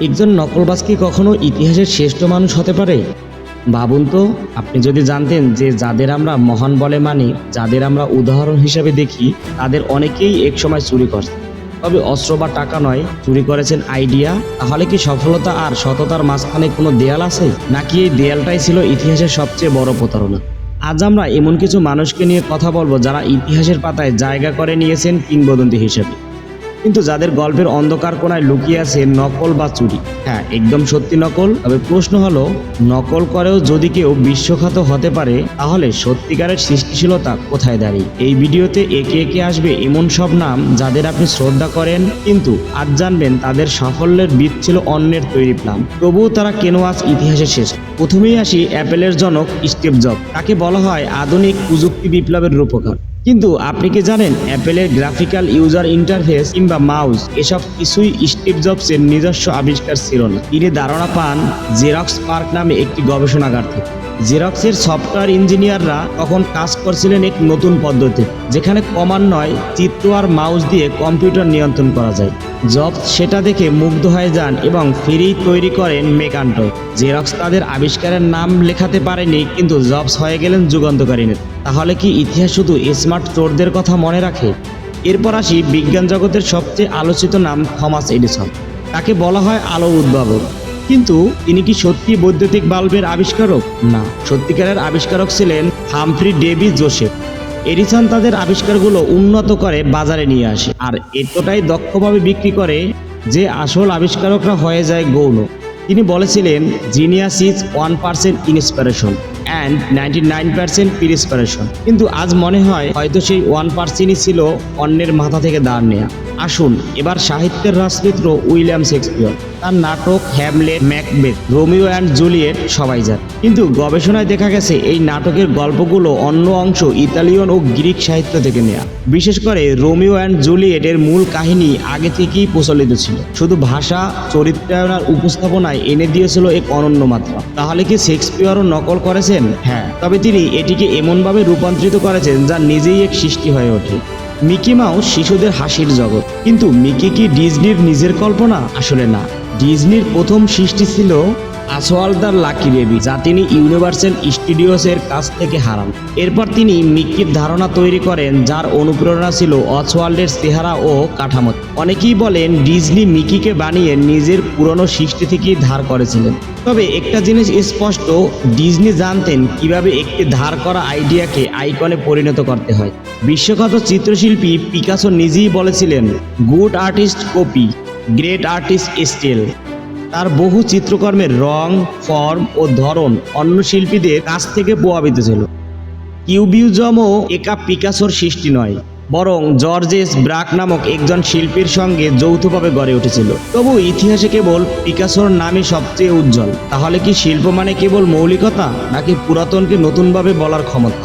একজন নকলবাজ কি কখনো ইতিহাসের শ্রেষ্ঠ মানুষ হতে পারে? ভাবুন তো, আপনি যদি জানতেন যে যাদের আমরা মহান বলে মানি, যাদের আমরা উদাহরণ হিসেবে দেখি, তাদের অনেকেই একসময় চুরি করছে। তবে অস্ত্র বা টাকা নয়, চুরি করেছেন আইডিয়া, তাহলে কি সফলতা আর সততার মাঝখানে কোনো দেয়াল আছে? নাকি এই দেয়ালটাই ছিল ইতিহাসের সবচেয়ে বড় প্রতারণা? আজ আমরা এমন কিছু মানুষকে নিয়ে কথা বলব যারা ইতিহাসের পাতায় জায়গা করে নিয়েছেন কিংবদন্তি হিসেবে। কিন্তু যাদের গল্পের অন্ধকার কোনায় লুকিয়ে আছে নকল বা চুরি। হ্যাঁ একদম সত্যি নকল। তবে প্রশ্ন হলো, নকল করেও যদি কেউ বিশ্বখ্যাত হতে পারে, তাহলে সত্যিকারের সৃষ্টিশীলতা কোথায় দাঁড়িয়ে? এই ভিডিওতে একে একে আসবে এমন সব নাম যাদের আপনি শ্রদ্ধা করেন, কিন্তু আজ জানবেন তাদের সাফল্যের বীজ ছিল অন্যের তৈরি প্ল্যান তবুও তারা কেন আজ ইতিহাসে শেষ? প্রথমেই আসি অ্যাপেলের জনক স্টিভ জব। তাকে বলা হয় আধুনিক প্রযুক্তি বিপ্লবের রূপকার। কিন্তু আপনি কি জানেন অ্যাপেলের গ্রাফিক্যাল ইউজার ইন্টারফেস কিংবা মাউস এসব কিছুই স্টিভ জবসের নিজস্ব আবিষ্কার ছিল না। তিনি ধারণা পান জেরক্স পার্ক নামে একটি গবেষণাগার থেকে। জেরক্সের সফটওয়্যার ইঞ্জিনিয়াররা তখন কাজ করছিলেন এক নতুন পদ্ধতি যেখানে কমান নয় চিত্র আর মাউস দিয়ে কম্পিউটার নিয়ন্ত্রণ করা যায়। জব সেটা দেখে মুগ্ধ হয়ে যান এবং ফ্রি তৈরি করেন মেকান্টো জেরক্স তাদের আবিষ্কারের নাম লেখাতে পারেনি, কিন্তু জবস হয়ে গেলেন যুগান্তকারী নেতা। তাহলে কি ইতিহাস শুধু স্মার্ট চোরদের কথা মনে রাখে? এরপর আসি বিজ্ঞান জগতের সবচেয়ে আলোচিত নাম থমাস এডিসন। তাকে বলা হয় আলো উদ্ভাবক। কিন্তু তিনি কি সত্যি বৈদ্যুতিক বাল্বের আবিষ্কারক? না, সত্যিকারের আবিষ্কারক ছিলেন হামফ্রি ডেভি জোসেফ। এডিসন তাদের আবিষ্কারগুলো উন্নত করে বাজারে নিয়ে আসে আর এতটাই দক্ষভাবে বিক্রি করে যে আসল আবিষ্কারকরা হয়ে যায় গৌণ। তিনি বলেছিলেন genius is one percent inspiration. And ninety nine percent perspiration কিন্তু আজ মনে হয় হয়তো সেই ওয়ান পার্সেন্টই ছিল অন্যের মাথা থেকে দাঁড় নেয়া। আসুন, এবার সাহিত্যের রাজমিত্র উইলিয়াম শেক্সপিয়র। তার নাটক Hamlet, Macbeth, Romeo and Juliet সবাই যান কিন্তু গবেষণায় দেখা গেছে, এই নাটকের গল্পগুলো অন্য অংশ ইতালিয়ান ও গ্রিক সাহিত্য থেকে নেয়া। বিশেষ করে রোমিও অ্যান্ড জুলিয়েটের মূল কাহিনী আগে থেকেই প্রচলিত ছিল। শুধু ভাষা চরিত্রায়নার উপস্থাপনায় এনে দিয়েছিল এক অনন্য মাত্রা। তাহলে কি শেক্সপিয়রও নকল করেছেন? হ্যাঁ তবে তিনি এটিকে এমনভাবে রূপান্তরিত করেছেন যা নিজেই এক সৃষ্টি হয়ে ওঠে। মিকি মাউস শিশুদের হাসির জগৎ। কিন্তু মিকি কি ডিজনির নিজের কল্পনা? আসলে না। ডিজনির প্রথম সৃষ্টি ছিল আসওয়ালদার লাকি বেবি, যা তিনি ইউনিভার্সাল স্টুডিওসের কাছ থেকে হারান। এরপর তিনি মিকির ধারণা তৈরি করেন, যার অনুপ্রেরণা ছিল অসওয়াল্ডের চেহারা ও কাঠামো। অনেকেই বলেন, ডিজনি মিকিকে বানিয়ে নিজের পুরনো সৃষ্টি থেকেই ধার করেছিলেন। তবে একটা জিনিস স্পষ্ট, ডিজনি জানতেন কীভাবে একটি ধার করা আইডিয়াকে আইকনে পরিণত করতে হয়। বিশ্বখ্যাত চিত্রশিল্পী পিকাসো নিজেই বলেছিলেন, good artist copy, great artist steal. তার বহু চিত্রকর্মের রং, ফর্ম ও ধরন অন্য শিল্পীদের কাছ থেকে প্রভাবিত ছিল। কিউবিউজমও একা পিকাসোর সৃষ্টি নয়, বরং জর্জেস ব্রাক নামক একজন শিল্পীর সঙ্গে যৌথভাবে গড়ে উঠেছিল। তবু ইতিহাসে কেবল পিকাসোর নামই সবচেয়ে উজ্জ্বল। তাহলে কি শিল্প মানে কেবল মৌলিকতা, নাকি পুরাতনকে নতুনভাবে বলার ক্ষমতা?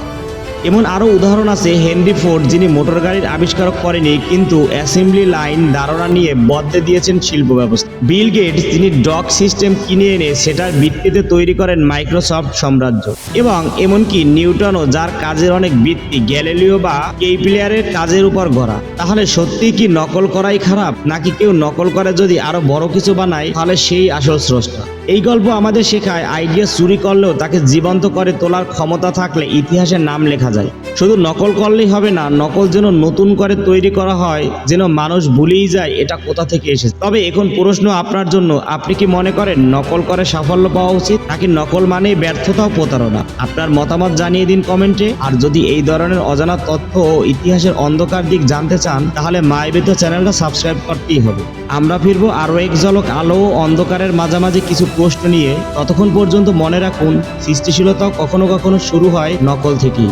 এমন আরও উদাহরণ আছে, হেনরি ফোর্ড, যিনি মোটর গাড়ির আবিষ্কারক করেনি, কিন্তু অ্যাসেম্বলি লাইন ধারণা নিয়ে বদলে দিয়েছেন শিল্প ব্যবস্থা। বিল গেটস, যিনি ডক সিস্টেম কিনে এনে সেটার ভিত্তিতে তৈরি করেন মাইক্রোসফট সাম্রাজ্য। এবং এমনকি নিউটনও, যার কাজের অনেক ভিত্তি, গ্যালিলিও বা কেইপ্লিয়ারের কাজের উপর গড়া। তাহলে সত্যি কি নকল করাই খারাপ, নাকি কেউ নকল করে যদি আরও বড় কিছু বানায়, তাহলে সেই আসল স্রষ্টা? এই গল্প আমাদের শেখায়, আইডিয়া চুরি করলেও তাকে জীবন্ত করে তোলার ক্ষমতা থাকলে ইতিহাসের নাম লেখা যায়। শুধু নকল করলেই হবে না, নকল যেন নতুন করে তৈরি করা হয়, যেন মানুষ ভুলেই যায়, এটা কোথা থেকে এসেছে? তবে এখন প্রশ্ন আপনার জন্য, আপনি কি মনে করেন নকল করে সাফল্য পাওয়া উচিত, নাকি নকল মানে ব্যর্থতা ও প্রতারণা? আপনার মতামত জানিয়ে দিন কমেন্টে, আর যদি এই ধরনের অজানা তথ্য ও ইতিহাসের অন্ধকার দিক জানতে চান, তাহলে মাইবেদ চ্যানেলটা সাবস্ক্রাইব করতেই হবে। আমরা ফিরবো আরও এক ঝলক আলো ও অন্ধকারের মাঝামাঝি কিছু প্রশ্ন নিয়ে, ততক্ষণ পর্যন্ত মনে রাখুন, সৃষ্টিশীলতা কখনো কখনো শুরু হয় নকল থেকেই।